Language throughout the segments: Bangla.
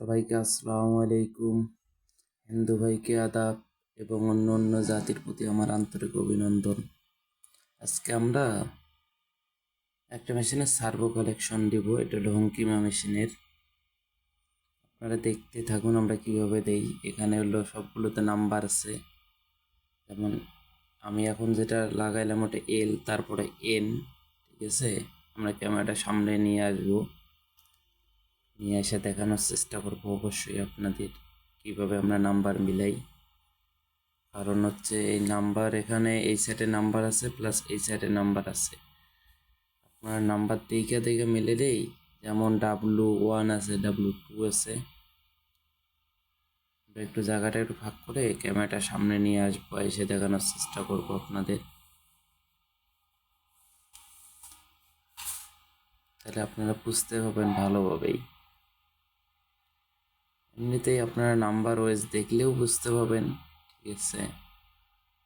সবাইকে আসসালামু আলাইকুম। হিন্দু ভাইকে আদাব এবং অন্য অন্য জাতির প্রতি আমার আন্তরিক অভিনন্দন। আজকে আমরা একটা মেশিনের সার্ভো কালেকশন দিব। এটা হলো হঙ্কিমা মেশিনের আপনারা দেখতে থাকুন আমরা কীভাবে দেই। এখানে হলো সবগুলোতে নাম্বার আছে। যেমন আমি এখন যেটা লাগাইলাম ওটা এল তারপরে এন ঠিক আছে? আমরা ক্যামেরাটা সামনে নিয়ে আসব। নিয়ে এসে দেখানোর চেষ্টা করব অবশ্যই আপনাদের, কীভাবে আমরা নাম্বার মিলাই। কারণ হচ্ছে এই নাম্বার এখানে এই সাইডে নাম্বার আছে প্লাস এই সাইডে নাম্বার আছে। আপনার নাম্বার দেখে দেখে মিলে দেই, যেমন ডাব্লু ওয়ান আছে ডাব্লু টু আছে। একটু জায়গাটা একটু ভাগ করে ক্যামেরাটা সামনে নিয়ে আসব, এসে দেখানোর চেষ্টা করব আপনাদের। তাহলে আপনারা বুঝতে পারবেন ভালোভাবেই। এমনিতেই আপনারা নাম্বার ওয়েজ দেখলেও বুঝতে পারবেন। ঠিক আছে?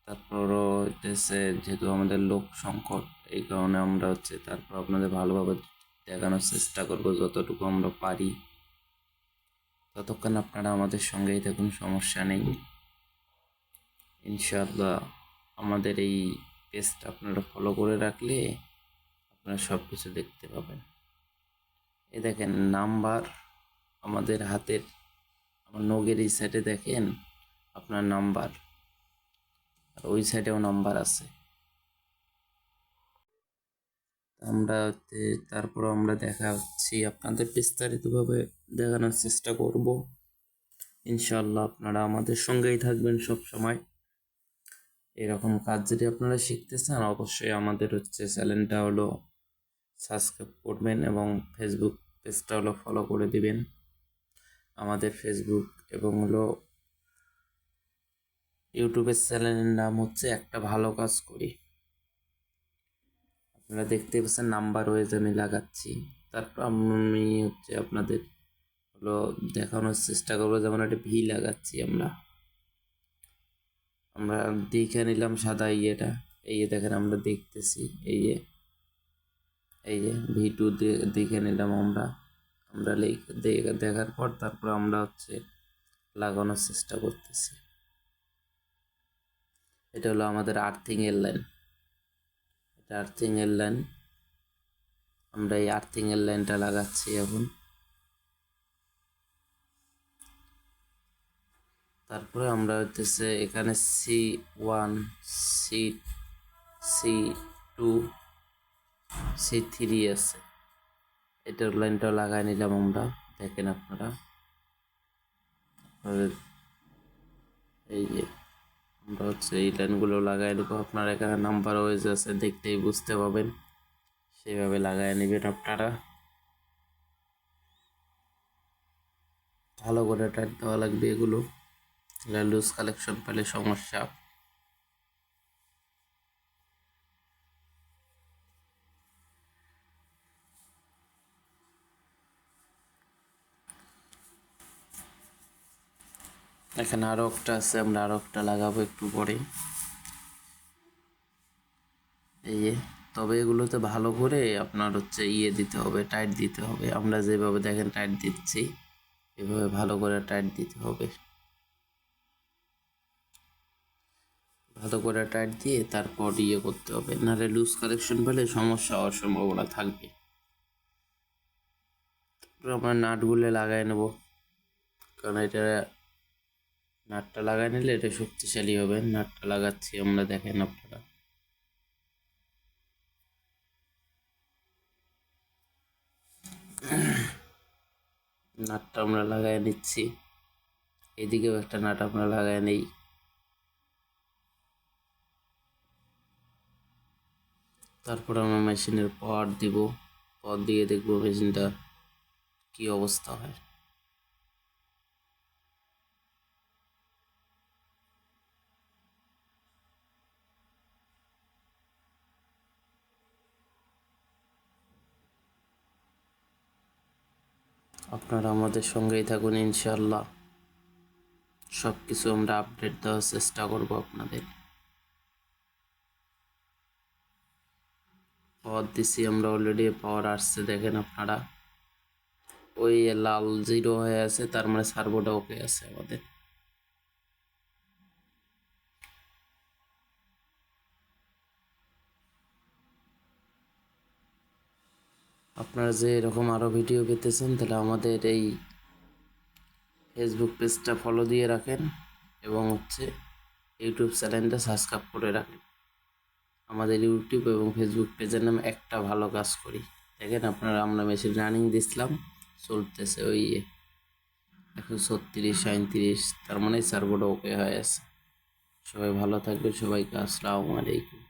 তারপরও হচ্ছে যেহেতু আমাদের লোক সংকট, এই কারণে আমরা হচ্ছে তারপর আপনাদের ভালোভাবে দেখানোর চেষ্টা করব যতটুকু আমরা পারি। ততক্ষণ আপনারা আমাদের সঙ্গেই থাকুন, সমস্যা নেই। ইনশাআল্লাহ আমাদের এই পেজটা আপনারা ফলো করে রাখলে আপনারা সব কিছু দেখতে পাবেন। এ দেখেন নাম্বার আমাদের হাতের আমার নগের এই সাইডে দেখেন আপনার নাম্বার আর ওই সাইডেও নাম্বার আছে। আমরা তারপর আমরা দেখা হচ্ছি আপনাদের বিস্তারিতভাবে দেখানোর চেষ্টা করব। ইনশাল্লাহ আপনারা আমাদের সঙ্গেই থাকবেন সব সময় এরকম কাজ যদি আপনারা শিখতে চান, অবশ্যই আমাদের হচ্ছে চ্যানেলটা হলো সাবস্ক্রাইব করবেন এবং ফেসবুক পেজটা হলো ফলো করে দিবেন। আমাদের ফেসবুক এবং হলো ইউটিউবের চ্যানেলের নাম হচ্ছে একটা ভালো কাজ করি। আপনারা দেখতে পাচ্ছেন নাম্বার ওয়েজ আমি লাগাচ্ছি। তারপর আমি হচ্ছে আপনাদের হলো দেখানোর চেষ্টা করব, যেমন একটা ভি লাগাচ্ছি আমরা। আমরা দেখে নিলাম সাদা ইয়েটা। এই যে দেখেন আমরা দেখতেছি, এই যে এই যে ভি টু দেখে নিলাম আমরা। আমরা দেখার পর তারপর আমরা হচ্ছে লাগানোর চেষ্টা করতেছি। এটা হলো আমাদের আর্থিং এর লাইন এটা আর্থিং এর লাইন আমরা এই আর্থিং এর লাইনটা লাগাচ্ছি এখন। তারপরে আমরা হচ্ছে এখানে C one C C two C three আছে। এটার লাইনটাও লাগাই নিলাম আমরা। দেখেন আপনারা। এই যে আমরা হচ্ছে এই লাইনগুলো লাগাই নেব। আপনারা এখানে নাম্বার ওয়েজ আছে, দেখতেই বুঝতে পাবেন। সেইভাবে লাগাই নেবেন আপনারা। ভালো করে টাইট দেওয়া লাগবে এগুলো। লুজ কালেকশন পেলে সমস্যা। এখানে আরও একটা আছে, আমরা আরও একটা লাগাবো একটু পরে এই তবে এগুলোতে ভালো করে আপনার হচ্ছে ইয়ে দিতে হবে টাইট দিতে হবে। আমরা যেভাবে দেখেন টাইট দিচ্ছি, এভাবে ভালো করে টাইট দিতে হবে। ভালো করে টাইট দিয়ে তারপর ইয়ে করতে হবে। নাহলে লুজ কালেকশন পেলে সমস্যা হওয়ার সম্ভাবনা থাকবে। তারপর আমরা নাটগুলো লাগাই নেব। কারণ এটা নাটটা লাগাই নিলে এটা শক্তিশালী হবে। নাটটা লাগাচ্ছি আমরা, দেখেন আপনারা। নাটটা আমরা লাগাই নিচ্ছি। এদিকেও একটা নাট আমরা লাগাই নেই। তারপর আমরা মেশিনের পাওয়ার দিব। পাওয়ার দিয়ে দেখব মেশিনটা কি অবস্থা হয়। আপনারা আমাদের সঙ্গেই থাকুন ইনশাল্লাহ সব কিছু আমরা আপডেট দেওয়ার চেষ্টা করব আপনাদের। পাওয়ার দিছি আমরা অলরেডি পাওয়ার আসছে দেখেন আপনারা। ওই লাল জিরো হয়ে আছে, তার মানে সার্ভোটা ওকে আছে আমাদের। আপনারা যে এরকম আরও ভিডিও পেতেছেন, তাহলে আমাদের এই ফেসবুক পেজটা ফলো দিয়ে রাখেন এবং হচ্ছে ইউটিউব চ্যানেলটা সাবস্ক্রাইব করে রাখেন। আমাদের ইউটিউব এবং ফেসবুক পেজের নামে একটা ভালো কাজ করি। দেখেন আপনারা, আমরা মেশিন রানিং দিছিলাম, চলতেছে ওই একশো ছত্রিশ সাঁত্রিশ তার মানে সার্ভোটা ওকে হয়ে আছে। সবাই ভালো থাকবে সবাইকে আসসালামু আলাইকুম।